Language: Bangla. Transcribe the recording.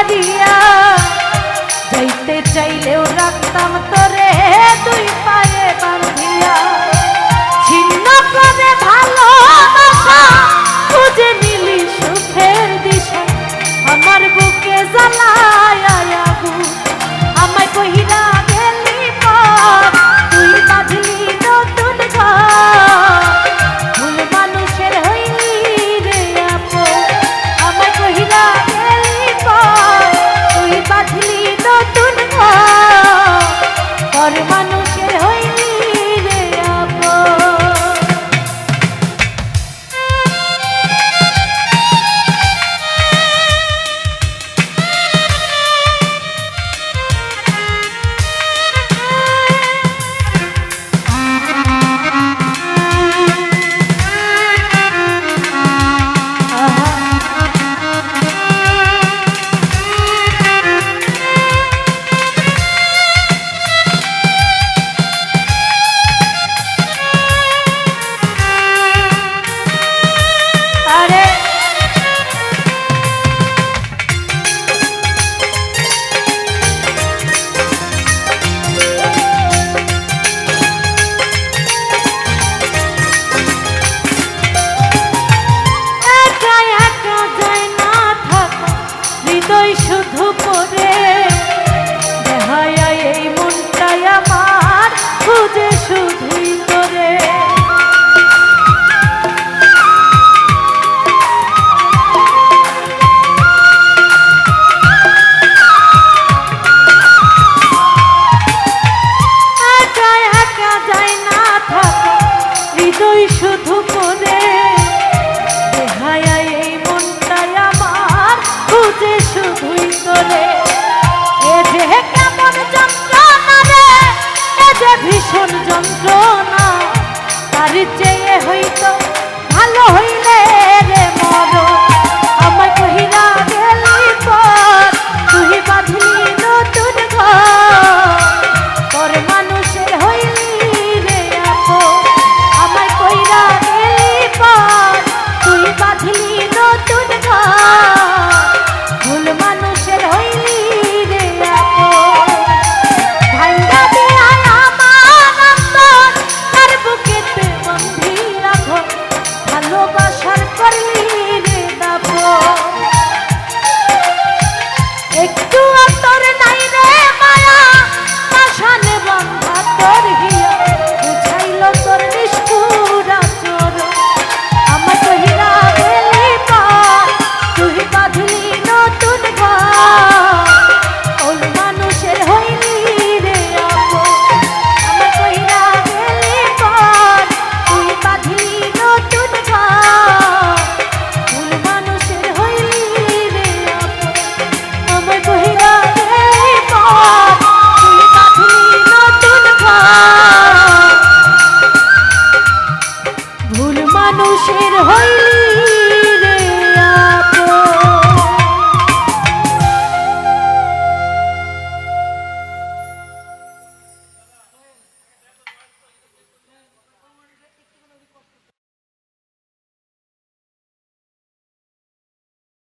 ছাড়িয়া যাইতে চাইলেও রাখতাম তোরে তুই পায়ে পার শুধু পরে